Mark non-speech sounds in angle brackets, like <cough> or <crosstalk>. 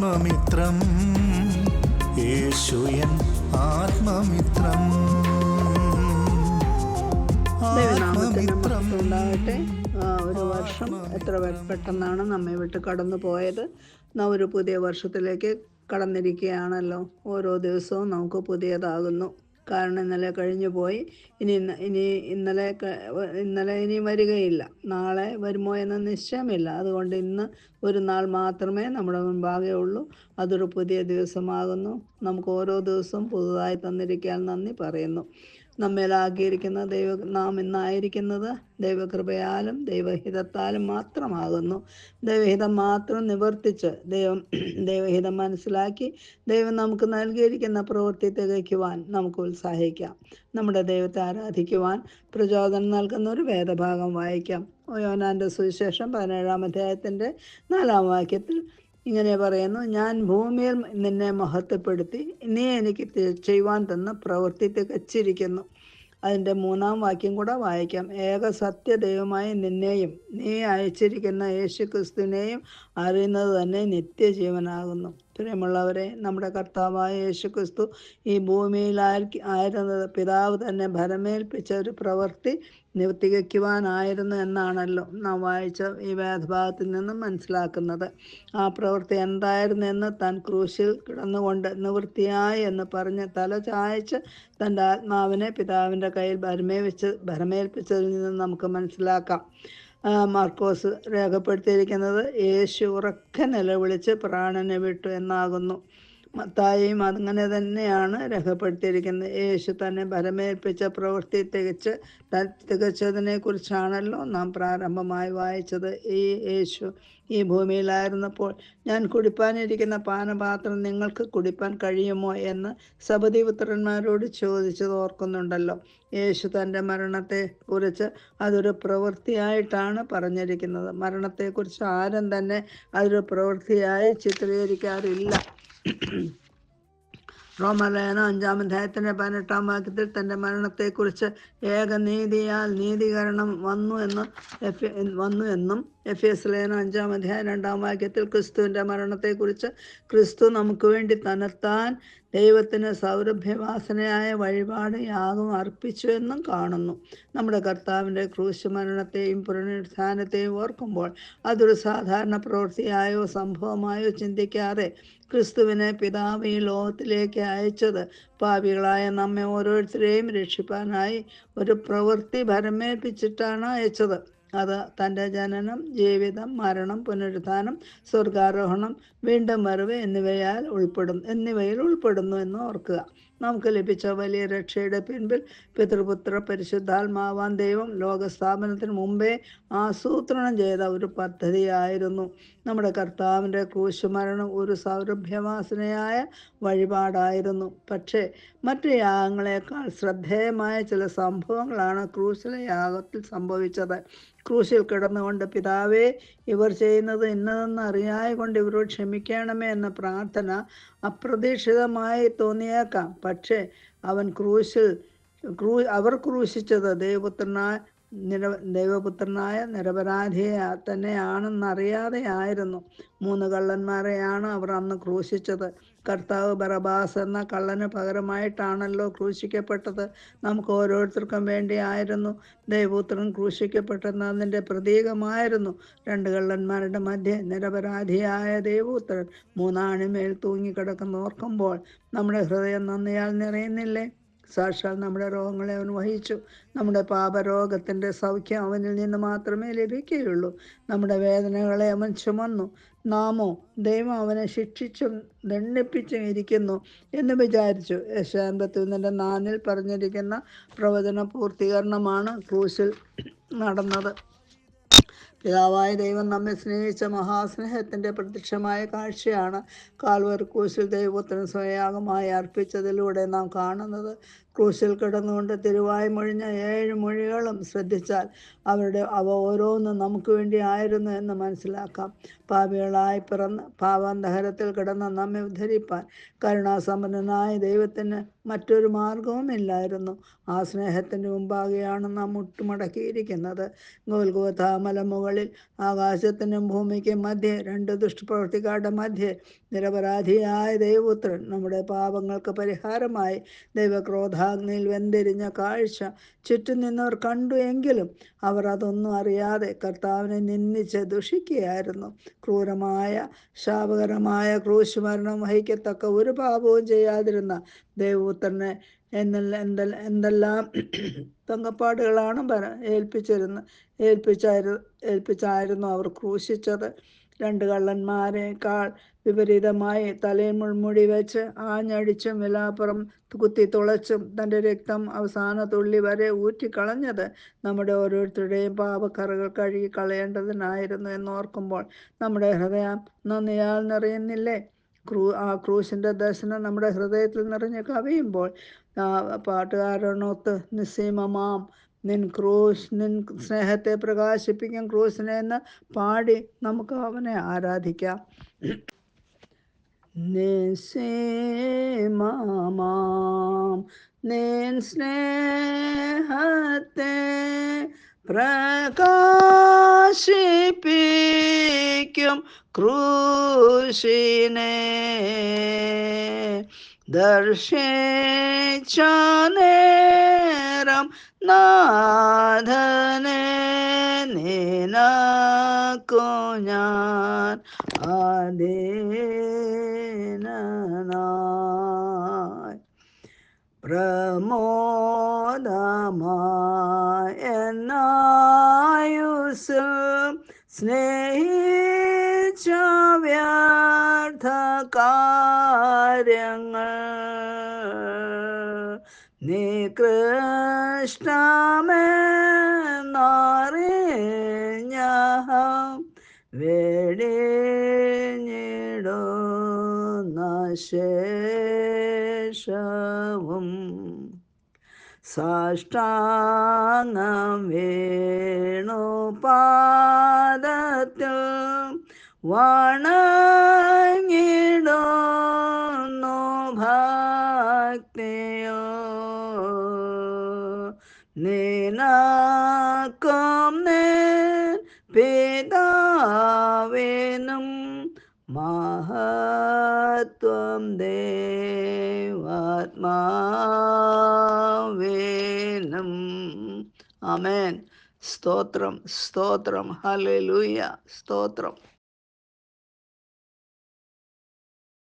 ആത്മമിത്രം. യേശുയൻ ആത്മമിത്രം. ഉണ്ടാകട്ടെ. ഒരു വർഷം എത്ര പെട്ടെന്നാണ് നമ്മെ വിട്ട് കടന്നു പോയത്. നാം ഒരു പുതിയ വർഷത്തിലേക്ക് കടന്നിരിക്കുകയാണല്ലോ. ഓരോ ദിവസവും നമുക്ക് പുതിയതാകുന്നു. കാരണം ഇന്നലെ കഴിഞ്ഞു പോയി. ഇനി ഇനി ഇന്നലെ ഇന്നലെ ഇനി വരികയില്ല. നാളെ വരുമോ എന്ന നിശ്ചയമില്ല. അതുകൊണ്ട് ഇന്ന് ഒരു നാൾ മാത്രമേ നമ്മുടെ മുൻപാകെ ഉള്ളൂ. അതൊരു പുതിയ ദിവസമാകുന്നു. നമുക്ക് ഓരോ ദിവസവും പുതുതായി തന്നിരിക്കാൻ നന്ദി പറയുന്നു. നമ്മേലാക്കിയിരിക്കുന്ന ദൈവ നാം ഇന്നായിരിക്കുന്നത് ദൈവകൃപയാലും ദൈവഹിതത്താലും മാത്രമാകുന്നു. ദൈവഹിതം മാത്രം നിവർത്തിച്ച് ദൈവം <clears throat> ദൈവഹിതം മനസ്സിലാക്കി ദൈവം നമുക്ക് നൽകിയിരിക്കുന്ന പ്രവൃത്തി തികയ്ക്കുവാൻ നമുക്ക് ഉത്സാഹിക്കാം. നമ്മുടെ ദൈവത്തെ ആരാധിക്കുവാൻ പ്രചോദനം നൽകുന്ന ഒരു വേദഭാഗം വായിക്കാം. യോനാന്റെ സുവിശേഷം പതിനേഴാം അധ്യായത്തിന്റെ നാലാം വാക്യത്തിൽ ഇങ്ങനെ പറയുന്നു ഞാൻ ഭൂമിയിൽ നിന്നെ മഹത്വപ്പെടുത്തി നീ എനിക്ക് ചെയ്യുവാൻ തന്ന പ്രവൃത്തി തികച്ചിരിക്കുന്നു അതിന്റെ മൂന്നാം വാക്യം കൂടെ വായിക്കാം. ഏക സത്യ ദൈവമായി നിന്നെയും നീ അയച്ചിരിക്കുന്ന യേശു ക്രിസ്തുവിനെയും അറിയുന്നത് തന്നെ നിത്യജീവനാകുന്നു. പ്രിയമുള്ളവരെ നമ്മുടെ കർത്താവായ യേശു ക്രിസ്തു ഈ ഭൂമിയിലായിരിക്കും ആയിരുന്നത് പിതാവ് തന്നെ ഭരമേൽപ്പിച്ച ഒരു പ്രവൃത്തി നിവർത്തിക്കുവാനായിരുന്നു എന്നാണല്ലോ നാം വായിച്ച ഈ വേദഭാഗത്തിൽ നിന്നും മനസ്സിലാക്കുന്നത്. ആ പ്രവൃത്തി എന്തായിരുന്നു എന്ന് താൻ ക്രൂശിൽ കിടന്നുകൊണ്ട് നിവൃത്തിയായി എന്ന് പറഞ്ഞ് തല ചായച്ച് തന്റെ ആത്മാവിനെ പിതാവിന്റെ കയ്യിൽ ഭരമേൽപ്പിച്ച് ഭരമേൽപ്പിച്ചതിൽ നിന്ന് നമുക്ക് മനസ്സിലാക്കാം. മാർക്കോസ് രേഖപ്പെടുത്തിയിരിക്കുന്നത് യേശു ഉറക്കെ നിലവിളിച്ച് പ്രാണനെ വിട്ടു എന്നാകുന്നു. മത്തായിയും അങ്ങനെ തന്നെയാണ് രേഖപ്പെടുത്തിയിരിക്കുന്നത്. യേശു തന്നെ ഭരമേൽപ്പിച്ച പ്രവൃത്തി തികച്ച് തികച്ചതിനെ കുറിച്ചാണല്ലോ നാം പ്രാരംഭമായി വായിച്ചത്. ഈ യേശു ഈ ഭൂമിയിലായിരുന്നപ്പോൾ ഞാൻ കുടിപ്പാനിരിക്കുന്ന പാനപാത്രം നിങ്ങൾക്ക് കുടിപ്പാൻ കഴിയുമോ എന്ന് സബദിപുത്രന്മാരോട് ചോദിച്ചത് ഓർക്കുന്നുണ്ടല്ലോ. യേശു തന്റെ മരണത്തെ കുറിച്ച് അതൊരു പ്രവൃത്തിയായിട്ടാണ് പറഞ്ഞിരിക്കുന്നത്. മരണത്തെക്കുറിച്ച് ആരും തന്നെ അതൊരു പ്രവൃത്തിയായി ചിത്രീകരിക്കാറില്ല. റോമലേന അഞ്ചാം അധ്യായത്തിന്റെ പതിനെട്ടാം വാക്യത്തിൽ തന്റെ മരണത്തെക്കുറിച്ച് ഏകനീതിയാൽ നീതീകരണം വന്നു എന്ന് എഫ് വന്നു എന്നും എഫ് എസ് ലേന അഞ്ചാം അധ്യായം രണ്ടാം വാക്യത്തിൽ ക്രിസ്തുവിന്റെ മരണത്തെക്കുറിച്ച് ക്രിസ്തു നമുക്ക് വേണ്ടി തന്നെത്താൻ ദൈവത്തിന് സൗരഭ്യവാസനയായ വഴിപാട് യാഗം അർപ്പിച്ചു എന്നും കാണുന്നു. നമ്മുടെ കർത്താവിന്റെ ക്രൂശ് മരണത്തെയും ഓർക്കുമ്പോൾ അതൊരു സാധാരണ പ്രവൃത്തിയായോ സംഭവമായോ ചിന്തിക്കാതെ ക്രിസ്തുവിനെ പിതാവ് ഈ ലോകത്തിലേക്ക് അയച്ചത് പാപികളായ നമ്മെ ഓരോരുത്തരെയും രക്ഷിപ്പാനായി ഒരു പ്രവൃത്തി ഭരമേൽപ്പിച്ചിട്ടാണ് അയച്ചത്. അത് തന്റെ ജനനം ജീവിതം മരണം പുനരുത്ഥാനം സ്വർഗാരോഹണം വീണ്ടും വരവ് എന്നിവയാൽ ഉൾപ്പെടും എന്നിവയിൽ ഉൾപ്പെടുന്നു എന്ന് ഓർക്കുക. നമുക്ക് ലഭിച്ച വലിയ രക്ഷയുടെ പിൻപിൽ പിതൃപുത്ര പരിശുദ്ധാത്മാവാൻ ദൈവം ലോകസ്ഥാപനത്തിന് മുമ്പേ ആസൂത്രണം ചെയ്ത ഒരു പദ്ധതിയായിരുന്നു. നമ്മുടെ കർത്താവിന്റെ ക്രൂശുമരണം ഒരു സൗരഭ്യവാസനയായ വഴിപാടായിരുന്നു. പക്ഷേ മറ്റു യാഗങ്ങളെക്കാൾ ശ്രദ്ധേയമായ ചില സംഭവങ്ങളാണ് ക്രൂശിലെ യാഗത്തിൽ സംഭവിച്ചത്. ക്രൂശിൽ കിടന്നുകൊണ്ട് പിതാവേ ഇവർ ചെയ്യുന്നത് ഇന്നതെന്ന് അറിയായ കൊണ്ട് ഇവരോട് ക്ഷമിക്കണമേ എന്ന പ്രാർത്ഥന അപ്രതീക്ഷിതമായി തോന്നിയേക്കാം. പക്ഷേ അവൻ ക്രൂശിൽ ക്രൂ അവർ ക്രൂശിച്ചത് ദൈവപുത്രനായ നിര ദൈവപുത്രനായ നിരപരാധിയെ തന്നെയാണെന്നറിയാതെ ആയിരുന്നു മൂന്ന് കള്ളന്മാരെയാണ് അവർ അന്ന് ക്രൂശിച്ചത്. കർത്താവ് ബറബാസ് എന്ന കള്ളന് പകരമായിട്ടാണല്ലോ ക്രൂശിക്കപ്പെട്ടത്. നമുക്ക് ഓരോരുത്തർക്കും വേണ്ടിയായിരുന്നു ദൈവപുത്രൻ ക്രൂശിക്കപ്പെട്ടെന്നതിന്റെ പ്രതീകമായിരുന്നു. രണ്ട് കള്ളന്മാരുടെ മധ്യ നിരപരാധിയായ ദൈവപുത്രൻ മൂന്നാണിമേൽ തൂങ്ങിക്കിടക്കുന്ന. ഓർക്കുമ്പോൾ നമ്മുടെ ഹൃദയം നന്ദിയാൽ നിറയുന്നില്ലേ? സാക്ഷാൽ നമ്മുടെ രോഗങ്ങളെ അവൻ വഹിച്ചു നമ്മുടെ പാപരോഗത്തിന്റെ സൗഖ്യം അവനിൽ നിന്ന് മാത്രമേ ലഭിക്കുകയുള്ളൂ. നമ്മുടെ വേദനകളെ അവൻ ചുമന്നു. നാമോ ദൈവം അവനെ ശിക്ഷിച്ചും ദണ്ഡിപ്പിച്ചും ഇരിക്കുന്നു എന്ന് വിചാരിച്ചു. യശാൻപത്തിന്റെ നാനിൽ പറഞ്ഞിരിക്കുന്ന പ്രവചന പൂർത്തീകരണമാണ് ക്രൂശിൽ നടന്നത്. പിതാവായ ദൈവം നമ്മെ സ്നേഹിച്ച മഹാസ്നേഹത്തിന്റെ പ്രത്യക്ഷമായ കാഴ്ചയാണ് കാൽവർക്കൂശിൽ ദൈവത്തിന് സ്വയാഗമായി അർപ്പിച്ചതിലൂടെ നാം കാണുന്നത്. ക്രൂശിൽ കിടന്നുകൊണ്ട് തിരുവായി മൊഴിഞ്ഞ ഏഴ് മൊഴികളും ശ്രദ്ധിച്ചാൽ അവരുടെ അവ ഓരോന്നും നമുക്ക് വേണ്ടി ആയിരുന്നു എന്ന് മനസ്സിലാക്കാം. പാപികളായി പിറന്ന് പാവാന്തഹരത്തിൽ കിടന്ന നമ്മെ ഉദ്ധരിപ്പാൻ കരുണാസമ്പന്നനായ ദൈവത്തിന് മറ്റൊരു മാർഗവുമില്ലായിരുന്നു ആ സ്നേഹത്തിന്റെ മുമ്പാകെയാണ് നാം മുട്ടുമടക്കിയിരിക്കുന്നത്. ഗോൽഗോഥ മലമുകളിൽ ആകാശത്തിനും ഭൂമിക്കും മധ്യേ രണ്ട് ദുഷ്ടപ്രവർത്തിക്കാരുടെ മധ്യേ നിരപരാധിയായ ദൈവപുത്രൻ നമ്മുടെ പാപങ്ങൾക്ക് പരിഹാരമായി ദൈവക്രോധാഗ്നിയിൽ വെന്തിരിഞ്ഞ കാഴ്ച ചുറ്റും നിന്നവർ കണ്ടു എങ്കിലും അവർ അതൊന്നും അറിയാതെ കർത്താവിനെ നിന്ദിച്ച് ദുഷിക്കുകയായിരുന്നു. ക്രൂരമായ ശാപകരമായ ക്രൂശുമരണം വഹിക്കത്തക്ക ഒരു പാപവും ചെയ്യാതിരുന്ന ദേവപുത്രനെ എന്തെല്ലാം എന്തെല്ലാം തങ്കപ്പാടുകളാണ് ഏൽപ്പിച്ചിരുന്ന ഏൽപ്പിച്ചായിരുന്നു ഏൽപ്പിച്ചായിരുന്നു അവർ ക്രൂശിച്ചത്. കള്ളന്മാരെക്കാൾ വിപരീതമായി തലയിൽ മുൾമുടി വെച്ച് ആഞ്ഞടിച്ചും വിലാപ്പുറം കുത്തി തുളച്ചും തന്റെ രക്തം അവസാന തുള്ളി വരെ ഊറ്റിക്കളഞ്ഞത് നമ്മുടെ ഓരോരുത്തരുടെയും പാപക്കറകൾ കഴുകി കളയേണ്ടതിനായിരുന്നു എന്നോർക്കുമ്പോൾ നമ്മുടെ ഹൃദയം നന്ദിയാൽ നിറയുന്നില്ലേ? ക്രൂ ആ ക്രൂശിന്റെ ദർശനം നമ്മുടെ ഹൃദയത്തിൽ നിറഞ്ഞ് കവിയുമ്പോൾ പാട്ടുകാരനൊത്ത് നിസ്സീമമാം നിൻ ക്രൂശ് നിൻ സ്നേഹത്തെ പ്രകാശിപ്പിക്കും. ക്രൂശിനെ എന്ന് പാടി നമുക്ക് അവനെ ആരാധിക്കാം. നിസേമാം നിൻ സ്നേഹത്തെ പ്രകാശിപ്പിക്കും. ക്രൂശിനെ ദർശിച്ച നേരം നാഥനെ നിനക്കു ഞാൻ ആദേനായി പ്രമോദമായ എന്നായുസ് സ്നേഹിച്ച വ്യർത്ഥ കാര്യങ്ങൾ നികൃഷ്ടമെന്നറിഞ്ഞ വെടിഞ്ഞിടുന്ന ശേഷവും സാഷ്ടാംഗം വേണു വണങ്ങിടുന്നു ഭക്തിയോ? നിനക്കും പിതാവിനും മഹത്വം ദേവാത്മാവേനും. അമേൻ സ്തോത്രം സ്തോത്രം. ഹല്ലേലൂയ. സ്തോത്രം.